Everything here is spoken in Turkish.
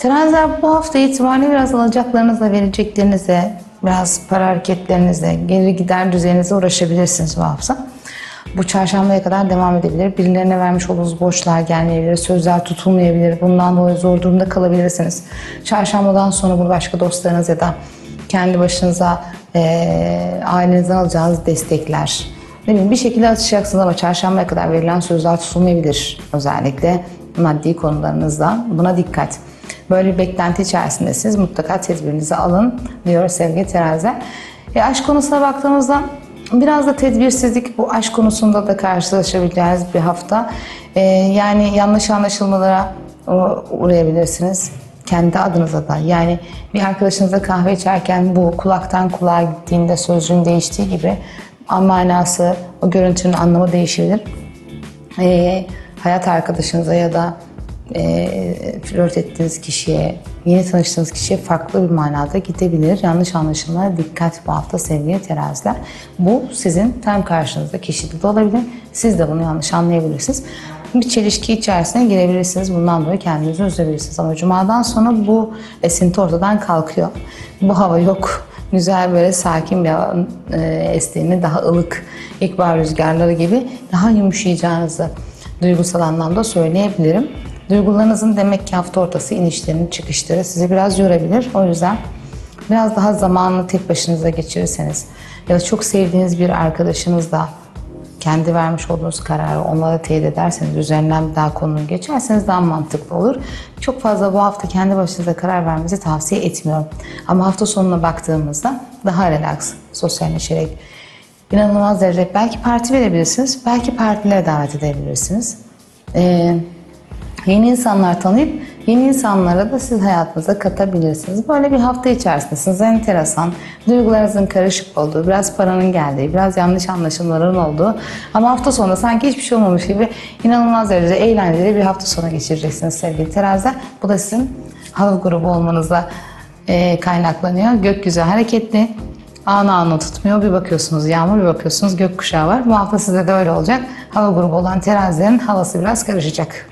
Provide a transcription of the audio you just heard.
Teraziler bu hafta itibariyle biraz alacaklarınızla vereceklerinize, biraz para hareketlerinizle, gelir gider düzeninize uğraşabilirsiniz bu hafta. Bu çarşambaya kadar devam edebilir. Birilerine vermiş olduğunuz borçlar gelmeyebilir, sözler tutulmayabilir. Bundan dolayı zor durumda kalabilirsiniz. Çarşambadan sonra bunu başka dostlarınız ya da kendi başınıza eee ailenizden alacağınız destekler, ne bileyim bir şekilde atışacaksınız ama çarşambaya kadar verilen sözler tutulmayabilir. Özellikle maddi konularınızda buna dikkat. Böyle bir beklenti içerisindesiniz. Mutlaka tedbirinizi alın diyor sevgili teraziler. E, aşk konusuna baktığımızda biraz da tedbirsizlik bu aşk konusunda da karşılaşabileceğiniz bir hafta. E, yani yanlış anlaşılmalara uğrayabilirsiniz kendi adınıza da. Yani bir arkadaşınızla kahve içerken bu kulaktan kulağa gittiğinde sözcüğün değiştiği gibi manası, o görüntünün anlamı değişebilir. Ee, hayat arkadaşınıza ya da e, flört ettiğiniz kişiye, yeni tanıştığınız kişiye farklı bir manada gidebilir. Yanlış anlaşılmaya dikkat bu hafta sevgili teraziler. Bu sizin tam karşınızda kişide de olabilir. Siz de bunu yanlış anlayabilirsiniz. Bir çelişki içerisine girebilirsiniz. Bundan dolayı kendinizi üzebilirsiniz. Ama cumadan sonra bu esinti ortadan kalkıyor. Bu hava yok güzel böyle sakin bir havanın e, daha ılık ilkbahar rüzgarları gibi daha yumuşayacağınızı duygusal anlamda söyleyebilirim. Duygularınızın demek ki hafta ortası inişlerinin çıkışları sizi biraz yorabilir. O yüzden biraz daha zamanını tek başınıza geçirirseniz ya da çok sevdiğiniz bir arkadaşınızla kendi vermiş olduğunuz kararı onlara teyit ederseniz, üzerinden bir daha konuyu geçerseniz daha mantıklı olur. Çok fazla bu hafta kendi başınıza karar vermenizi tavsiye etmiyorum. Ama hafta sonuna baktığımızda daha relax, sosyalleşerek, inanılmaz derecede belki parti verebilirsiniz, belki partilere davet edebilirsiniz. Ee, Yeni insanlar tanıyıp yeni insanlara da siz hayatınıza katabilirsiniz. Böyle bir hafta içerisindesiniz. Enteresan, duygularınızın karışık olduğu, biraz paranın geldiği, biraz yanlış anlaşılmaların olduğu ama hafta sonunda sanki hiçbir şey olmamış gibi inanılmaz derecede eğlenceli bir hafta sonu geçireceksiniz sevgili teraziler. Bu da sizin hava grubu olmanızla e, kaynaklanıyor. Gökyüzü hareketli, anı anı tutmuyor. Bir bakıyorsunuz yağmur, bir bakıyorsunuz gökkuşağı var. Bu hafta size de öyle olacak. Hava grubu olan terazilerin havası biraz karışacak.